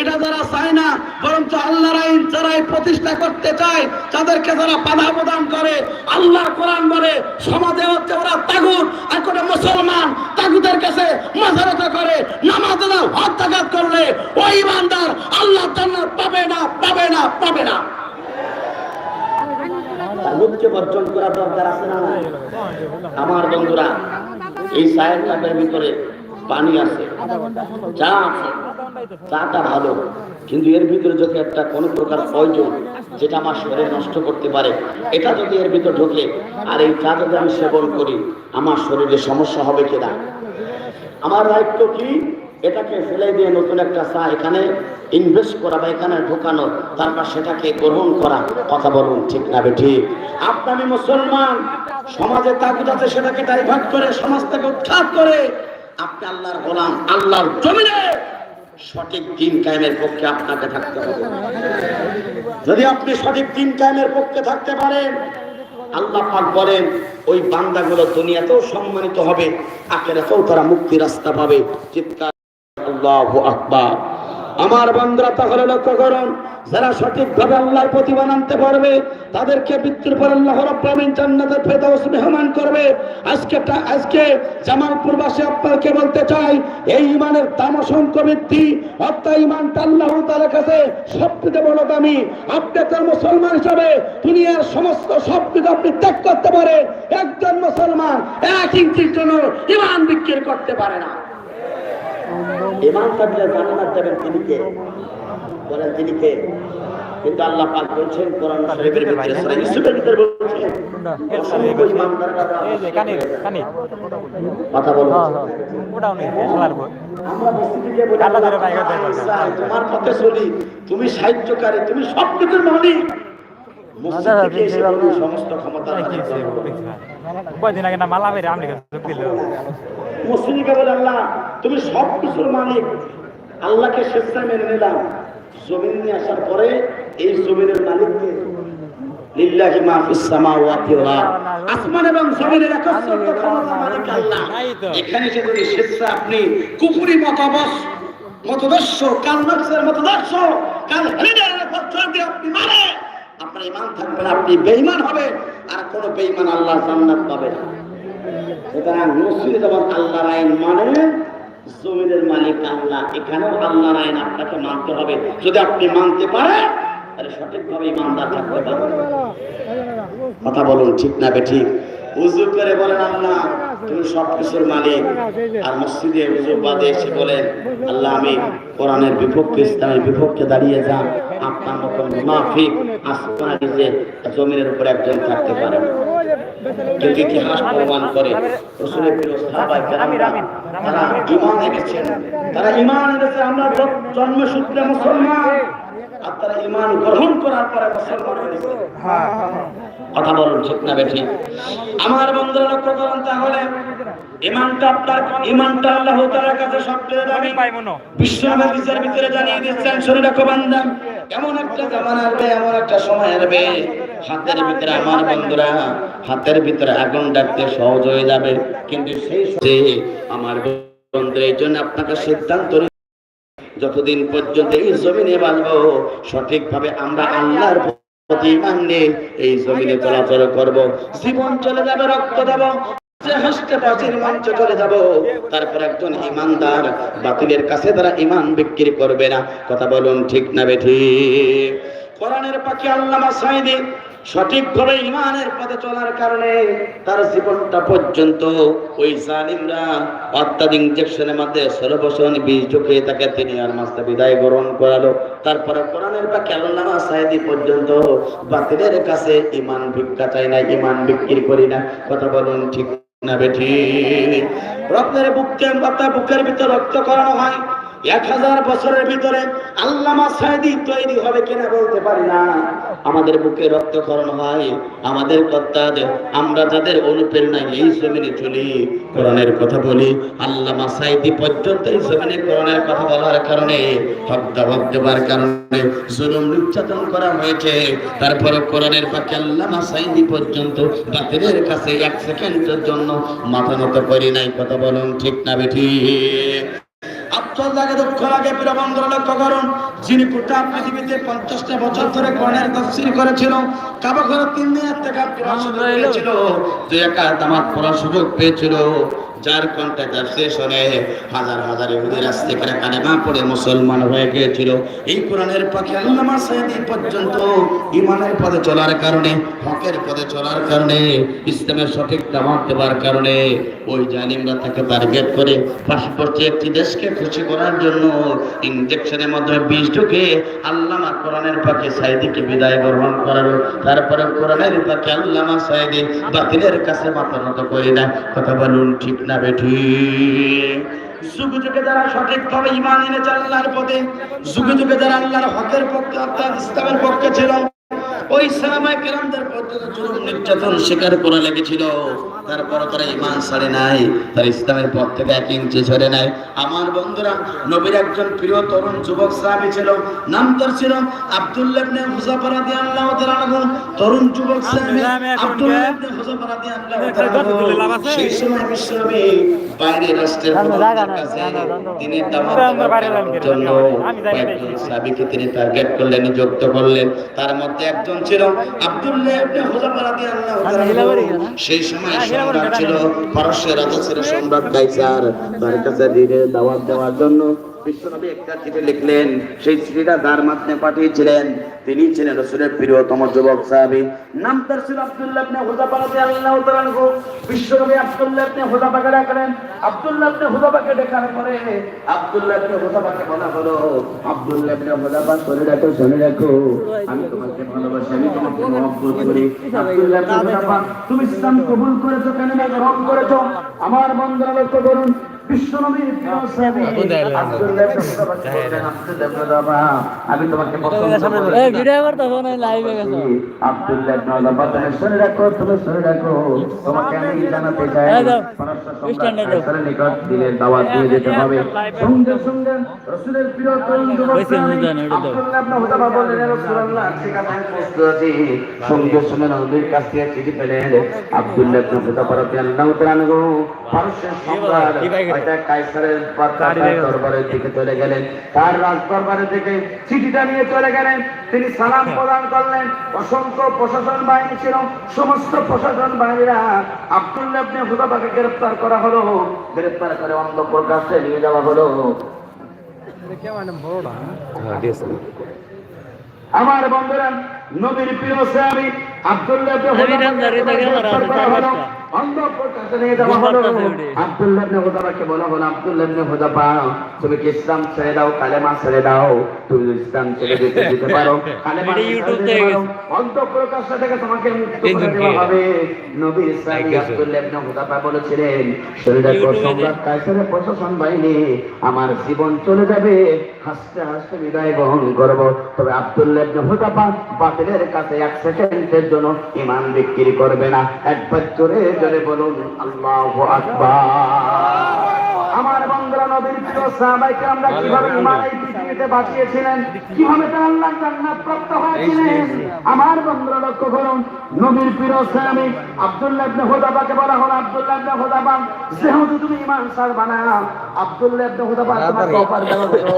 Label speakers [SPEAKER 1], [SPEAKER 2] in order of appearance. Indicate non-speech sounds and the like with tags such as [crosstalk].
[SPEAKER 1] এটা যারা চায় না, বরঞ্চ আল্লাহর আইন যারাই প্রতিষ্ঠা করতে চায়, তাদেরকে যারা বাধা প্রদান করে আল্লাহ কোরআন বলে, সমাজে হচ্ছে ওরা তাগুত, আর কোনো মুসলমান তাগুতের কাছে মাথারতা করে, নামাজ হত্যাঘাত করলে ওই ইমানদার আল্লাহ জান্নাত পাবে না পাবে না পাবে না। তাগুতকে বর্জন করা দরকার আছে না আমার বন্ধুরা, এই চায়ের কাপের ভিতরে পানি আছে চা আছে। চাটা ভালো। কিন্তু এর ভিতরে যদি একটা কোনো প্রকার প্রয়োজন যেটা আমার শরীর নষ্ট করতে পারে, এটা যদি এর ভিতরে ঢোকে, আর এই চা যদি আমি সেবন করি, আমার শরীরে সমস্যা হবে কিনা? আমার দায়িত্ব কি? এটাকে ফেলে দিয়ে নতুন একটা চা এখানে ইনভেস্ট করা বা এখানে ঢোকানো, তারপর সেটাকে গ্রহণ করা, কথা বলুন ঠিক না বে ঠিক? আপনার মুসলমান, সমাজে তাগুদ আছে, সেটাকে ডাইভার্ট করে সমাজ থেকে উৎখাত করে, আপনি আল্লাহর গোলাম, আল্লাহর জমিনে সঠিক দিন কায়েমের পক্ষে আপনাকে থাকতে হবে। যদি আপনি সঠিক দিন কায়েমের পক্ষে থাকতে পারেন, আল্লাহ পাক বলেন, ওই বান্দাগুলো দুনিয়াতেও সম্মানিত হবে, আখেরাতেও তারা মুক্তি রাস্তা পাবে। চিৎকার, আল্লাহু আকবার। আমার বান্দারা তাহলে লক্ষ্য করুন, যারা সঠিকভাবে আল্লাহর প্রতিমান আনতে পারবে, তাদেরকে মৃত্যুর পর আল্লাহ আলামিন জান্নাতের ফেরদাউস মেহমান করবে। আজকে আজকে জামালপুরবাসী আপনাকে বলতে চাই, এই ইমানের দাম বৃদ্ধি অর্থাৎ ইমানটা আল্লাহ তাআলার কাছে সবচেয়ে বড় দামি। আপনি তার মুসলমান হিসাবে দুনিয়ার সমস্ত সব কিছু আপনি ত্যাগ করতে পারেন একজন মুসলমান এক ইঞ্চির জন্য ইমান বিক্রি করতে পারে না। ইমান থাকলে জান্নাত দেবেন তিনি কে? বলেন তিনি কে? কিন্তু আল্লাহ পাক বলছেন কোরআন শরীফের ভিতরে সূরা ইউসুফের ভিতরে বলছেন। অসংখ্য ইমানদাররা
[SPEAKER 2] কানে কানে
[SPEAKER 1] কথা
[SPEAKER 2] হ্যাঁ হ্যাঁ। ওটাও নেই খেলার বই
[SPEAKER 1] ঈসা, তোমার পথে চলি। তুমি সাহায্যকারী তুমি সব কিছুর মালিক থেকে এসে বলি, সমস্ত ক্ষমতা রাখি
[SPEAKER 2] কয়দিন আগে না মালা বেরে আমলিকা যোগ
[SPEAKER 1] মুসলিমকে বলে আল্লাহ তুমি সব কিছুর মালিক। আল্লাহকে স্বেচ্ছায় মেনে নিলাম। জমিন নিয়ে আসার পরে এই জমিনের মালিককে মালিক আল্লাহ। আপনি মতদর্শ কাল মানে বেঈমান হবে আর কোন বেঈমান আল্লাহ জান্নাত পাবে না। সুতরাং যেমন আল্লাহর আইন মানে জমিনের মালিক আল্লাহ। এখানেও আল্লাহর আইন আপনাকে মানতে হবে। যদি আপনি মানতে পারেন, তাহলে সঠিকভাবে ইমানদার থাকতে পারবেন। কথা বলুন, ঠিক না বে ঠিক? উজু করে বলেন, আল্লাহ, তুমি সব কিছুর মালিক। আর মসজিদে উজু বাদে এসে বলেন, আল্লাহ, আমি কোরআনের বিপক্ষে, ইসলামের বিপক্ষে দাঁড়িয়ে যান। আপনার মতন মুনাফিক আসমান নিচে জমিনের উপর একজন থাকতে পারেন কিন্তু ইতিহাস প্রমাণ করে? রসুলের সাহাবায়ে কেরামরা তারা ঈমান এনেছেন তারা ঈমান এনেছে, আমরা জন্মসূত্রে মুসলমান। আর তারা ঈমান গ্রহণ করার পরে মুসলমান হয়েছে। কথা বলুন, ঠিক না আমার বন্ধুরা লক্ষ্য করুন তাহলে ইমানটা আপনার ইমানটা আল্লাহ তাআলার কাছে সবচেয়ে দামি। বিশ্বনাথের বিচার ভিতরে জানিয়ে দিচ্ছেন শরীর রাখো বান্দা, এমন একটা জামানা আসবে এমন একটা সময় আসবে হাতের ভিতরে আমার বন্ধুরা, হাতের ভিতরে আগুন ডাকতে সহজ হয়ে যাবে। কিন্তু সেই আমার বন্ধু এই জন্য আপনাকে সিদ্ধান্ত যতদিন পর্যন্ত এই জমিনে বাঁচবো সঠিকভাবে আমরা আল্লাহর এই জমিনে চলাচল করব। জীবন চলে যাবে, রক্ত দেব। মঞ্চে চলে যাব। তারপর একজন ইমানদার বাতিলের কাছে তারা ইমান বিক্রি করবে না। কথা বলুন ঠিক না বেঠি কোরআনের পাখি আল্লামা সাইদি সঠিকভাবে ইমানের পথে চলার কারণে তার জীবনটা পর্যন্ত ওই জালিমরা অত্যাধিক ইঞ্জেকশনের মধ্যে ষোলো বীজ ঢুকে তাকে তিনি আর মাস্তা বিদায় গ্রহণ করালো। তারপরে কোরআনের পাখি আল্লামা সাইদি পর্যন্ত বাতিলের কাছে ইমান ভিক্ষা চাই না ইমান বিক্রি করি না। কথা বলুন ঠিক না বেঠি? রক্তের অর্থাৎ বুকের ভিতরে রক্ত করানো হয়। এক হাজার বছরের ভিতরে আল্লামা সাহেদি তৈরি হবে কিনা বলতে পারি না। আমাদের বুকে রক্তকরণ হয়, আমাদের কর্তাদের আমরা যাদের অনুপ্রেরণায় এই জমিনে চলি, কোরআনের কথা বলি, আল্লামা সাইদি পর্যন্ত এই জমিনে কোরআনের কথা বলার কারণে হত্যা দেবার কারণে জুলুম নির্যাতন করা হয়েছে। তারপরে কোরআনের পাকে আল্লামা সাইদি পর্যন্ত বাতিলের কাছে এক সেকেন্ডের জন্য মাথা নত করি নাই, কথা বলুন ঠিক না বেঠি? লাগে দুঃখ লাগে প্রিয় বন্ধুরা লক্ষ্য করুন যিনি গোটা পৃথিবীতে পঞ্চাশটা বছর ধরে কোরআনের তাফসীর করেছিল কাবা ঘরে তিন দিনের থেকে ছিল দুই একা তামাক পড়ার সুযোগ পেয়েছিল। যার কন্ট্যাক্ট শেষ হলে হাজার হাজার ইহুদি রাস্তে করে কালেমা পড়ে মুসলমান হয়ে গিয়েছিল। এই কোরআনের পাখি আল্লামা সাইদি পর্যন্ত ইমানের পথে চলার কারণে, হকের পথে চলার কারণে, ইসলামের সঠিক দামাত দেওয়ার কারণে ওই জালিমরা তাকে টার্গেট করে পার্শ্ববর্তী একটি দেশকে খুশি করার জন্য। ইনজেকশনের মাধ্যমে বিষ ঢুকে আল্লামা কোরআনের পাখি সাইদিকে বিদায় গ্রহণ করালো। তারপরে কোরআনের পাখি আল্লামা সাইদি বাতিলের কাছে মাথা নত করে না কথা বলুন ঠিক না যুগে যুগে যারা সঠিকভাবে ইমান এনেছে আল্লাহর পথে যুগে যুগে যারা আল্লাহর হকের পক্ষে, অর্থাৎ ইসলামের পক্ষে ছিল ওই সালামায় কেরামদের পদ্ধতি জুলুম নির্যাতন স্বীকার করা লেগেছিল। তারপর তারা ইমান ছাড়ে নাই তার ইসলামের পথ থেকে এক ইঞ্চি ছেড়ে নাই। আমার বন্ধুরা নবীর একজন প্রিয় তরুণ যুবক সাহাবী ছিল নাম তার ছিল আব্দুল্লাহ ইবনে হুযাফা রাদিয়াল্লাহু তাআলা আনহু। তরুণ যুবক সাহাবী আব্দুল্লাহ ইবনে হুযাফা রাদিয়াল্লাহু তাআলা আনহু। সেই সময় বিশ্বনবী বাইরে রাষ্ট্রের কাছে তিনি দাওয়াত জন্য কয়েকজন সাহাবীকে তিনি টার্গেট করলেন নিযুক্ত করলেন। তার মধ্যে একজন ছিল আব্দুল্লাহ ইবনে হুযাফা রাদিয়াল্লাহু তাআলা সেই সময় সম্রাট ছিল পারস্যের রাজা ছিল সম্রাট কাইসার। তার কাছে দিনে দাওয়াত দেওয়ার জন্য বিশ্বনবী একটা চিঠি লিখলেন। সেই চিঠিটা যার মাধ্যমে পাঠিয়েছিলেন, তিনি ছিলেন রসুলের প্রিয়তম যুবক সাহাবী। নাম তার ছিল আব্দুল্লাহ আনহু। বিশ্বনবী আব্দুল্লাহ ডাকলেন। আব্দুল্লাহ ডাকার পরে আব্দুল্লাহ হুযাফাকে বলা হলো, আব্দুল্লাহ হুযাফা, শুনে রাখো শুনে রাখো। আমি তোমাকে ভালোবাসি, আমি তোমাকে মহব্বত করি। আব্দুল্লাহ হুযাফা, তুমি ইসলাম কবুল করেছ কেন না? গ্রহণ করেছ। আমার বন্ধুরা লক্ষ্য করুন আমি তোমাকে জানাতে চাই নিকট দাওয়াত দিয়ে যেতে হবে। সঙ্গে সঙ্গে রাসূলের প্রিয় তরুণ যুবক
[SPEAKER 3] ওই সিন দাও না, ওটা দাও।
[SPEAKER 1] আব্দুল্লাহ ইবনে হুযাফা বললেন রাসূলুল্লাহ ঠিক আছে আমি প্রস্তুত আছি সঙ্গে সঙ্গে নবীর কাছ থেকে চিঠি পেলেন। আব্দুল্লাহ ইবনে রাদিয়াল্লাহু তাআলা পারস্যের সম্রাট এটা কায়সারের দরবারের দিকে চলে গেলেন। তার রাজ দরবারের দিকে চিঠিটা নিয়ে চলে গেলেন। তিনি সালাম প্রদান করলেন। অসংখ্য প্রশাসন বাহিনী ছিল। সমস্ত প্রশাসন বাহিনীরা আব্দুল্লাহ ইবনে হুযাফাকে গ্রেফতার করা হলো। গ্রেফতার করে অন্ধকার কাছে নিয়ে যাওয়া হলো। আমার বন্ধুরা নবীর প্রিয় সাহাবী আব্দুল্লাহ ইবনে? গ্রেফতার করা হলো। অন্ধকার কাছে নিয়ে যাওয়া হলো
[SPEAKER 3] বুঝতে পারতাছি ওটা।
[SPEAKER 1] আব্দুল্লাহ ইবনে হুযাফাকে বলা হলো আব্দুল্লাহ ইবনে হুযাফা তুমি কি ইসলাম ছেড়ে দাও কালেমা ছেড়ে দাও? তুমি ইসলাম ছেড়ে দিতে [laughs] দিতে পারো কালেমা
[SPEAKER 3] এটা
[SPEAKER 1] ছেড়ে
[SPEAKER 3] ইউটিউব
[SPEAKER 1] দিতে
[SPEAKER 3] থেকে
[SPEAKER 1] পারো অন্তঃপ্রকাশ থেকে তোমাকে মুক্ত করে দেওয়া হবে। নবীর সাহাবী আব্দুল্লাহ ইবনে হুযাফা বলেছিলেন শরীরে সম্রাট কায়সারের প্রশাসন বাহিনী আমার জীবন চলে যাবে। হাসতে হাসতে বিদায় গ্রহণ করব। তবে আব্দুল্লাহ ইবনে হুযাফা বাতিলের কাছে এক সেকেন্ডের জন্য ইমান বিক্রি করবে না। একবার জোরে জোরে বলুন আল্লাহু আকবার। আমার বন্ধুরা নবীর প্রিয় সাহাবাইকে আমরা কীভাবে ঈমান এই পৃথিবীতে বাঁচিয়েছিলেন কীভাবে তারা আল্লাহ জান্নাত প্রাপ্ত হয়েছিলেন? আমার বন্ধুরা লক্ষ্য করুন নবীর প্রিয় সাহাবী আব্দুল্লাহ ইবনে হুযাফাকে বলা হলো আব্দুল্লাহ ইবনে হুযাফা যেহেতু তুমি ইমান ছাড়বা না আব্দুল্লাহ ইবনে অফার দেওয়া হলো